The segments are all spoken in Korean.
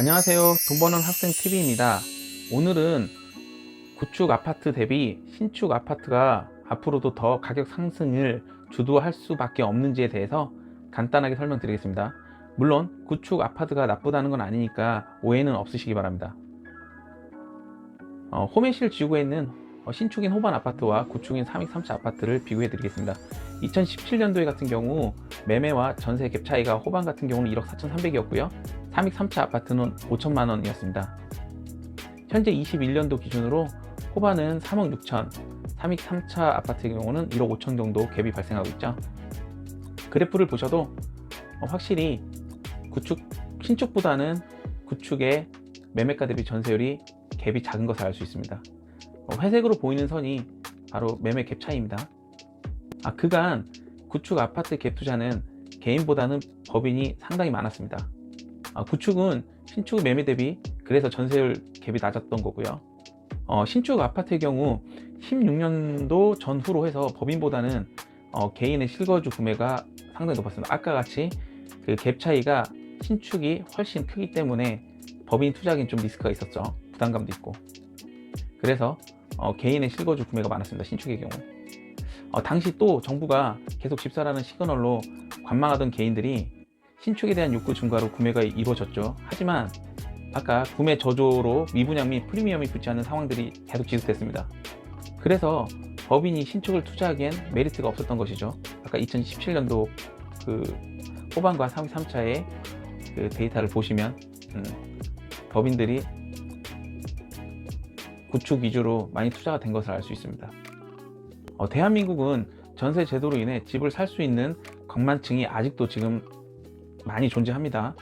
안녕하세요. 돈 버는 학생 TV입니다. 오늘은 구축 아파트 대비 신축 아파트가 앞으로도 더 가격 상승을 주도할 수밖에 없는지에 대해서 간단하게 설명드리겠습니다. 물론 구축 아파트가 나쁘다는 건 아니니까 오해는 없으시기 바랍니다. 어, 호메실 지구에 있는 어, 신축인 호반 아파트와 구축인 3익 3차 아파트를 비교해 드리겠습니다. 2017년도에 같은 경우 매매와 전세 갭 차이가 호반 같은 경우는 1억 4,300이었고요. 3익 3차 아파트는 5천만 원이었습니다. 현재 21년도 기준으로 호반은 3억 6천, 3익 3차 아파트의 경우는 1억 5천 정도 갭이 발생하고 있죠. 그래프를 보셔도 어, 확실히 구축 신축보다는 구축의 매매가 대비 전세율이 갭이 작은 것을 알 수 있습니다. 어, 회색으로 보이는 선이 바로 매매 갭 차이입니다. 아, 그간 구축 아파트 갭 투자는 개인보다는 법인이 상당히 많았습니다. 아, 구축은 신축 매매 대비 그래서 전세율 갭이 낮았던 거고요. 어, 신축 아파트의 경우 16년도 전후로 해서 법인보다는 어, 개인의 실거주 구매가 상당히 높았습니다. 아까 같이 그 갭 차이가 신축이 훨씬 크기 때문에 법인 투자하기는 좀 리스크가 있었죠. 부담감도 있고. 그래서 어, 개인의 실거주 구매가 많았습니다. 신축의 경우. 어, 당시 또 정부가 계속 집사라는 시그널로 관망하던 개인들이 신축에 대한 욕구 증가로 구매가 이루어졌죠. 하지만 아까 구매 저조로 미분양 및 프리미엄이 붙지 않는 상황들이 계속 지속됐습니다. 그래서 법인이 신축을 투자하기엔 메리트가 없었던 것이죠. 아까 2017년도 그 호반과 3, 3차의 그 데이터를 보시면 음, 법인들이 구축 위주로 많이 투자가 된 것을 알 수 있습니다. 어, 대한민국은 전세 제도로 인해 집을 살 수 있는 광만층이 아직도 지금 많이 존재합니다.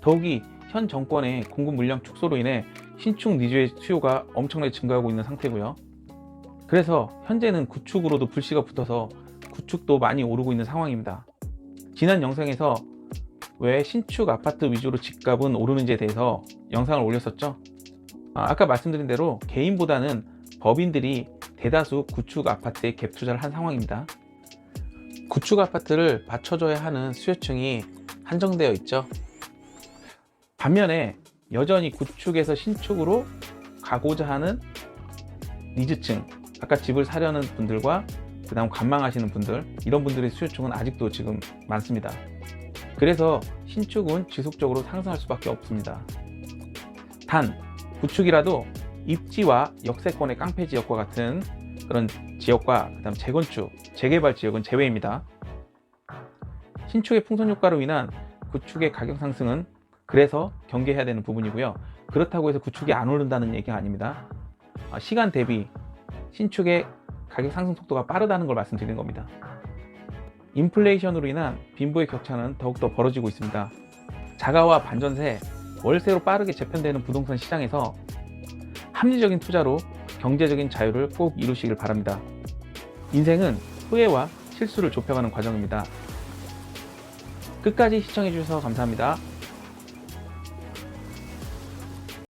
더욱이 현 정권의 공급 물량 축소로 인해 신축 니즈의 수요가 엄청나게 증가하고 있는 상태고요. 그래서 현재는 구축으로도 불씨가 붙어서 구축도 많이 오르고 있는 상황입니다. 지난 영상에서 왜 신축 아파트 위주로 집값은 오르는지에 대해서 영상을 올렸었죠. 아, 아까 말씀드린 대로 개인보다는 법인들이 대다수 구축 아파트에 갭 투자를 한 상황입니다. 구축 아파트를 받쳐줘야 하는 수요층이 한정되어 있죠. 반면에 여전히 구축에서 신축으로 가고자 하는 니즈층, 아까 집을 사려는 분들과 그 다음 관망하시는 분들, 이런 분들의 수요층은 아직도 지금 많습니다. 그래서 신축은 지속적으로 상승할 수밖에 없습니다. 단, 구축이라도 입지와 역세권의 깡패 지역과 같은 그런 지역과 그다음 재건축, 재개발 지역은 제외입니다. 신축의 풍선 효과로 인한 구축의 가격 상승은 그래서 경계해야 되는 부분이고요. 그렇다고 해서 구축이 안 오른다는 얘기가 아닙니다. 아, 시간 대비 신축의 가격 상승 속도가 빠르다는 걸 말씀드리는 겁니다. 인플레이션으로 인한 빈부의 격차는 더욱더 벌어지고 있습니다. 자가와 반전세, 월세로 빠르게 재편되는 부동산 시장에서 합리적인 투자로 경제적인 자유를 꼭 이루시길 바랍니다. 인생은 후회와 실수를 좁혀가는 과정입니다. 끝까지 시청해주셔서 감사합니다.